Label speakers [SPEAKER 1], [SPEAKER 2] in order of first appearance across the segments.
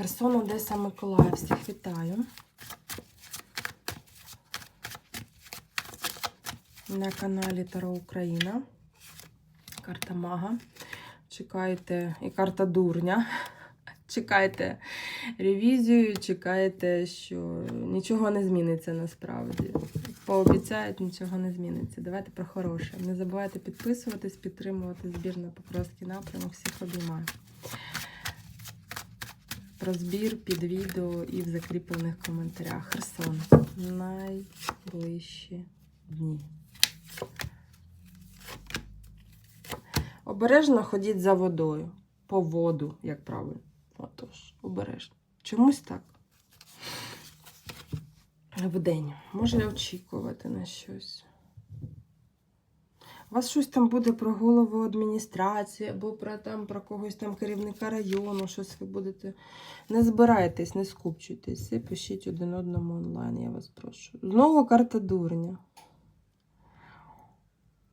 [SPEAKER 1] Херсон, Одеса, Миколаїв. Всіх вітаю. На каналі Таро Україна. Карта Мага. Чекайте, і карта дурня. Чекайте ревізію, чекайте, що нічого не зміниться насправді. Пообіцяють, нічого не зміниться. Давайте про хороше. Не забувайте підписуватись, підтримувати збір на Покровський напрямок. Всіх обіймаю. Про збір під відео і в закріплених коментарях. Херсон. Найближчі дні. Обережно ходіть за водою. По воду, як правильно. Отож, обережно. Чомусь так. Вдень. Може очікувати на щось. Вас щось там буде про голову адміністрації, або про там про когось там керівника району, щось ви будете. Не збирайтесь, не скупчуйтесь. І пишіть один одному онлайн, я вас прошу. Знову карта дурня.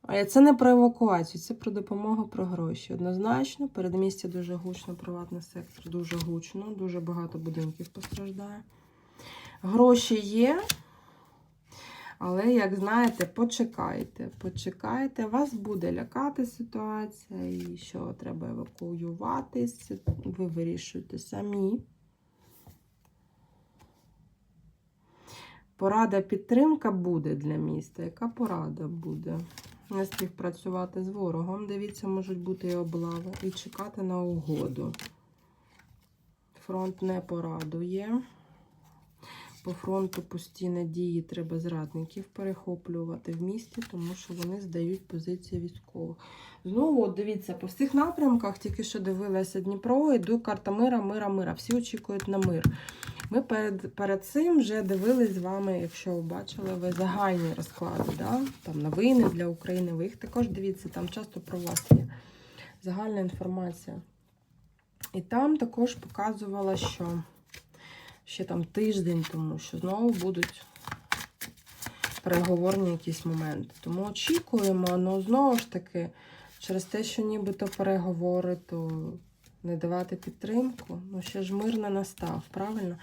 [SPEAKER 1] А це не про евакуацію, це про допомогу, про гроші. Однозначно, передмістя дуже гучно, приватний сектор дуже гучно, дуже багато будинків постраждає. Гроші є, але, як знаєте, почекайте. Почекайте, вас буде лякати ситуація, і що треба евакуюватись, ви вирішуєте самі. Порада підтримка буде для міста. Яка порада буде? Не співпрацювати з ворогом. Дивіться, можуть бути і облави. І чекати на угоду. Фронт не порадує. По фронту постійно дії треба зрадників перехоплювати в місті, тому що вони здають позиції військових. Знову, от дивіться, по всіх напрямках, тільки що дивилася Дніпро, йду карта мира, мира, мира. Всі очікують на мир. Ми перед, перед цим вже дивились з вами, якщо бачили, ви загальні розклади, да? там новини для України. Ви їх також дивіться, там часто про вас є загальна інформація. І там також показувала, що ще там тиждень, тому що знову будуть переговорні якісь моменти. Тому очікуємо, але знову ж таки, через те, що нібито переговори, то не давати підтримку. Ну, ще ж мир не настав, правильно?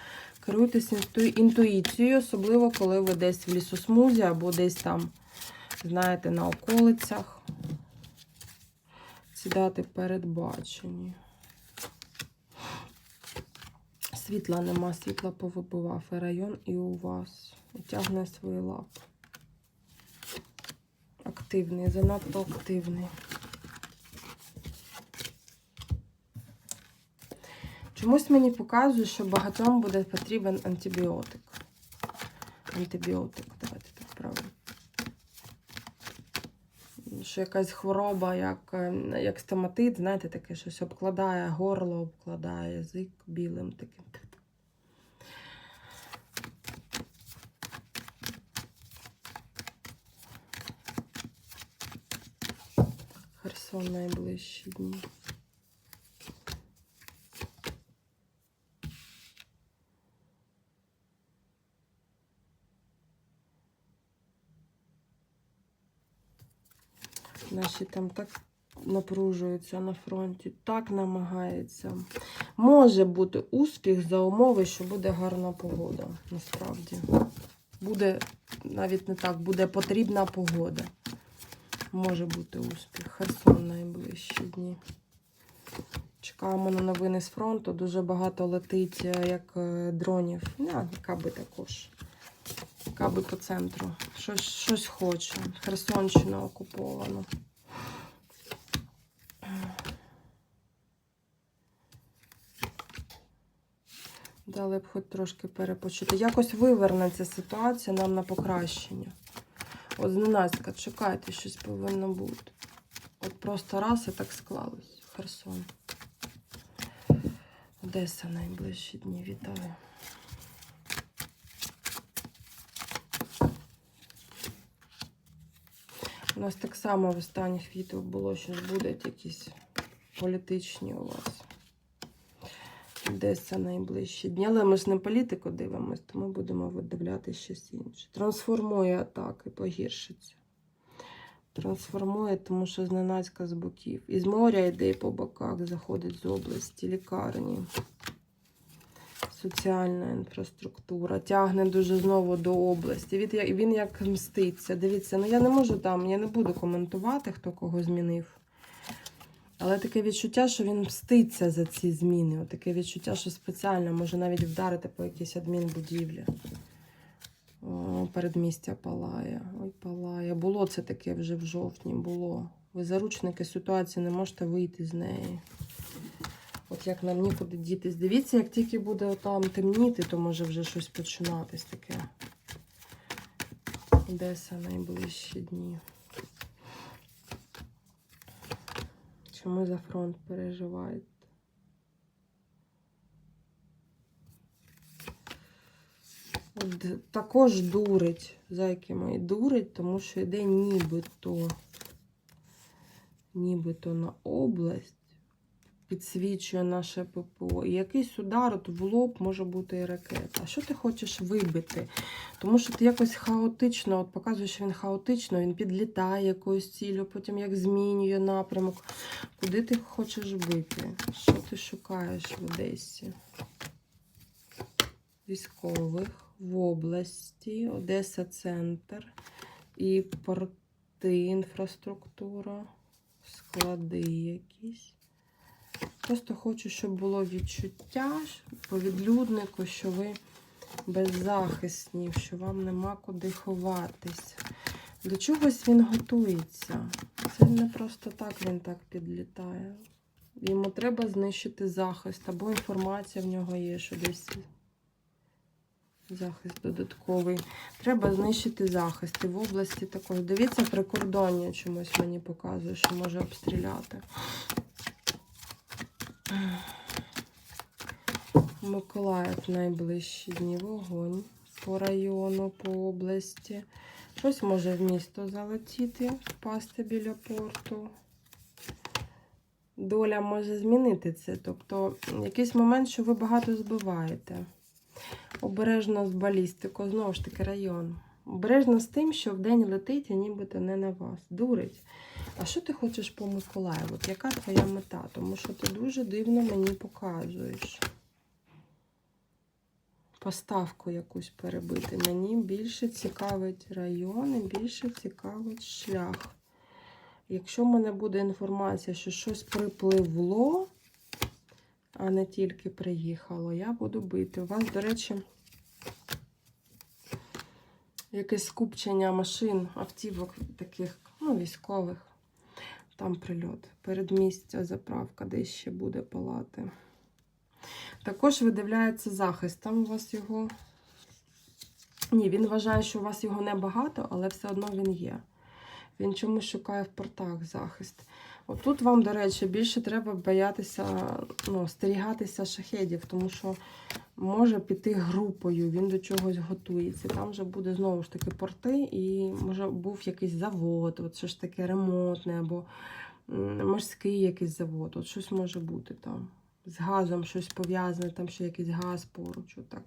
[SPEAKER 1] Керуйтесь інту... інтуїцією, особливо, коли ви десь в лісосмузі або десь там, знаєте, на околицях. Ці дати передбачені. Світла нема, світла повибивав і район, і у вас. Тягне свої лапи. Активний, занадто активний. Чомусь мені показує, що багатьом буде потрібен антибіотик. Антибіотик, давайте так правильно. Що якась хвороба, як, е, як стоматит, знаєте, таке щось обкладає горло, обкладає язик білим таким. Херсон найближчі дні. Наші там так напружуються на фронті, так намагаються. Може бути успіх за умови, що буде гарна погода, насправді. Буде навіть не так, буде потрібна погода. Може бути успіх. Херсон найближчі дні. Чекаємо на новини з фронту. Дуже багато летить е, як е, дронів. Не, каби також. Каби по центру. Щось, щось хоче. Херсонщина окупована. Дали б хоч трошки перепочити. Якось вивернеться ситуація нам на покращення. От зненацька, чекайте, щось повинно бути. От просто раз і так склалось. Херсон. Одеса найближчі дні. Вітаю. У нас так само в останніх відео було, що будуть якісь політичні у вас. Одеса найближчі дні. Але ми ж не політику дивимося, то ми будемо видивляти щось інше. Трансформує атаки, погіршиться. Трансформує, тому що зненацька з боків. Із моря йде по боках, заходить з області, лікарні. соціальна інфраструктура. Тягне дуже знову до області. Він як мститься. Дивіться, ну я не можу там, я не буду коментувати, хто кого змінив. Але таке відчуття, що він мститься за ці зміни. От таке відчуття, що спеціально може навіть вдарити по якійсь адмінбудівлі. О, передмістя палає. Ой, палає. Було це таке вже в жовтні, було. Ви заручники ситуації, не можете вийти з неї. От як нам нікуди дітись. Дивіться, як тільки буде там темніти, то може вже щось починатись таке. Одеса найближчі дні. Чому за фронт переживаєте? Також дурить, зайки мої, дурить, тому що йде нібито, нібито на область, підсвічує наше ППО. І якийсь удар от в лоб може бути і ракета. А що ти хочеш вибити? Тому що ти якось хаотично, от показуєш, що він хаотично, він підлітає якоюсь ціллю, потім як змінює напрямок. Куди ти хочеш бити? Що ти шукаєш в Одесі? Військових в області, Одеса центр і порти, інфраструктура, склади якісь. Просто хочу, щоб було відчуття по відлюднику, що ви беззахисні, що вам нема куди ховатись. До чогось він готується. Це не просто так він так підлітає. Йому треба знищити захист, або інформація в нього є, що десь захист додатковий. Треба знищити захист. І в області також. Дивіться, прикордоння чомусь мені показує, що може обстріляти. Миколаїв найближчі дні вогонь по району, по області. Щось може в місто залетіти, впасти біля порту. Доля може змінити це. Тобто, якийсь момент, що ви багато збиваєте. Обережно з балістикою, знову ж таки, район. Обережно з тим, що вдень летить, а нібито не на вас. Дурить. А що ти хочеш по Миколаєву? Яка твоя мета? Тому що ти дуже дивно мені показуєш. Поставку якусь перебити. Мені більше цікавить район і більше цікавить шлях. Якщо в мене буде інформація, що щось припливло, а не тільки приїхало, я буду бити. У вас, до речі, якесь скупчення машин, автівок таких, ну, військових. Там прильот. Передмістя, заправка, де ще буде палати. Також видивляється захист. Там у вас його. Ні, він вважає, що у вас його небагато, але все одно він є. Він чомусь шукає в портах захист. Отут вам, до речі, більше треба боятися, ну, стерігатися шахедів, тому що може піти групою, він до чогось готується. Там вже буде знову ж таки порти, і може був якийсь завод, от щось таке ремонтне, або морський якийсь завод. От щось може бути там. З газом щось пов'язане, там ще якийсь газ поруч. Отак.